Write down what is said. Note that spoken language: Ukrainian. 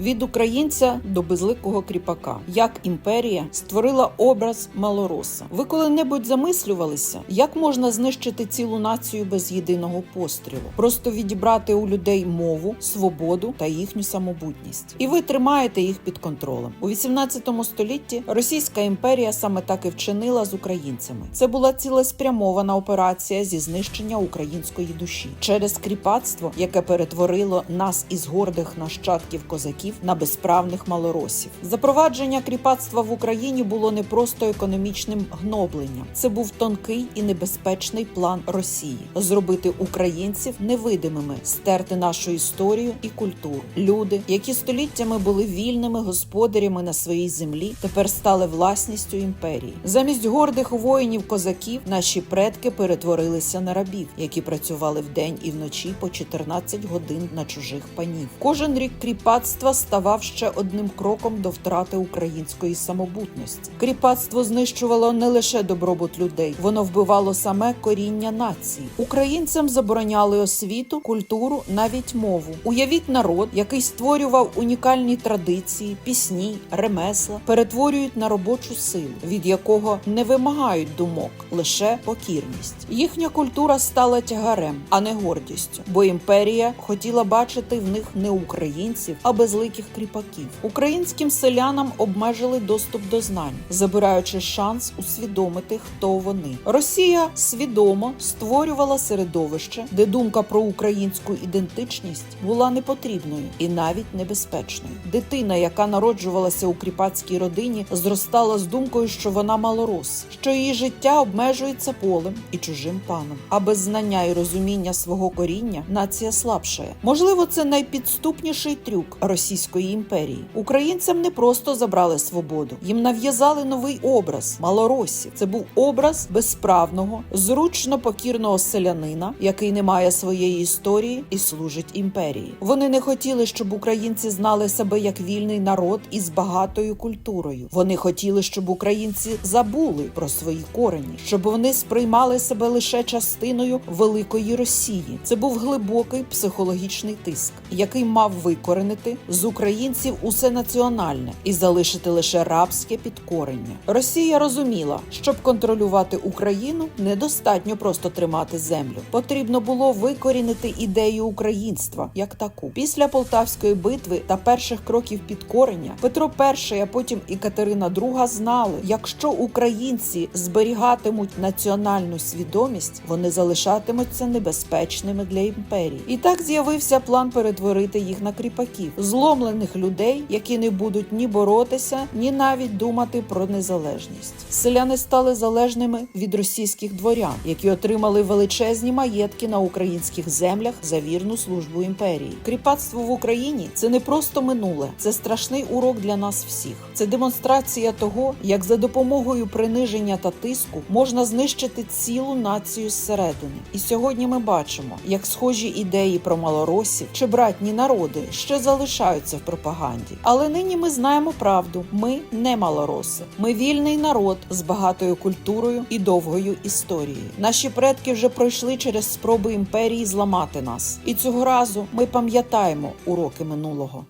від українця до безликого кріпака. Як імперія створила образ малороса. Ви коли-небудь замислювалися, як можна знищити цілу націю без єдиного пострілу? Просто відібрати у людей мову, свободу та їхню самобутність. І ви тримаєте їх під контролем. У 18 столітті Російська імперія саме так і вчинила з українцями. Це була цілеспрямована операція зі знищення української душі через кріпацтво, яке перетворило нас із гордих нащадків козаків на безправних малоросів. Запровадження кріпацтва в Україні було не просто економічним гнобленням, це був тонкий і небезпечний план Росії зробити українців невидимими, стерти нашу історію і культуру. Люди, які століттями були вільними господарями на своїй землі, тепер стали власністю імперії. Замість гордих воїнів козаків наші предки перетворилися на рабів, які працювали вдень і вночі по 14 годин на чужих панів. Кожен рік кріпацтва ставав ще одним кроком до втрати української самобутності. Кріпацтво знищувало не лише добробут людей, воно вбивало саме коріння нації. Українцям забороняли освіту, культуру, навіть мову. Уявіть народ, який створював унікальні традиції, пісні, ремесла, перетворюють на робочу силу, від якого не вимагають думок, лише покірність. Їхня культура стала тягарем, а не гордістю, бо імперія хотіла бачити в них не українців, а безликих кріпаків. Українським селянам обмежили доступ до знань, забираючи шанс усвідомити, хто вони. Росія свідомо створювала середовище, де думка про українську ідентичність була непотрібною і навіть небезпечною. Дитина, яка народжувалася у кріпацькій родині, зростала з думкою, що вона малорос, що її життя обмежується полем і чужим паном. А без знання і розуміння свого коріння нація слабшає. Можливо, це найпідступніший трюк Російської імперії. Українцям не просто забрали свободу, їм нав'язали новий образ малоросів. Це був образ безправного, зручно покірного селянина, який не має своєї історії і служить імперії. Вони не хотіли, щоб українці знали себе як вільний народ із багатою культурою. Вони хотіли, щоб українці забули про свої корені, щоб вони сприймали себе лише частиною великої Росії. Це був глибокий психологічний тиск, який мав викоренити з українців усе національне і залишити лише рабське підкорення. Росія розуміла, щоб контролювати Україну, недостатньо просто тримати землю. Потрібно було викорінити ідею українства як таку. Після Полтавської битви та перших кроків підкорення Петро І, а потім і Катерина II знали, якщо українці зберігатимуть національну свідомість, вони залишатимуться небезпечними для імперії. І так з'явився план перетворити їх на кріпаків, зломлених людей, які не будуть ні боротися, ні навіть думати про незалежність. Селяни стали залежними від російських дворян, які отримали величезні маєтки на українських землях за вірну службу імперії. Кріпацтво в Україні це не просто минуле, це страшний урок для нас всіх. Це демонстрація того, як за допомогою приниження та тиску можна знищити цілу націю зсередини. І сьогодні ми бачимо, як схожі ідеї про малоросів чи братні народи ще залишаються в пропаганді. Але нині ми знаємо правду: ми не малороси, ми вільний народ з багатою культурою і довгою історією. Наші предки вже пройшли через спроби імперії зламати нас, і цього разу ми пам'ятаємо уроки минулого.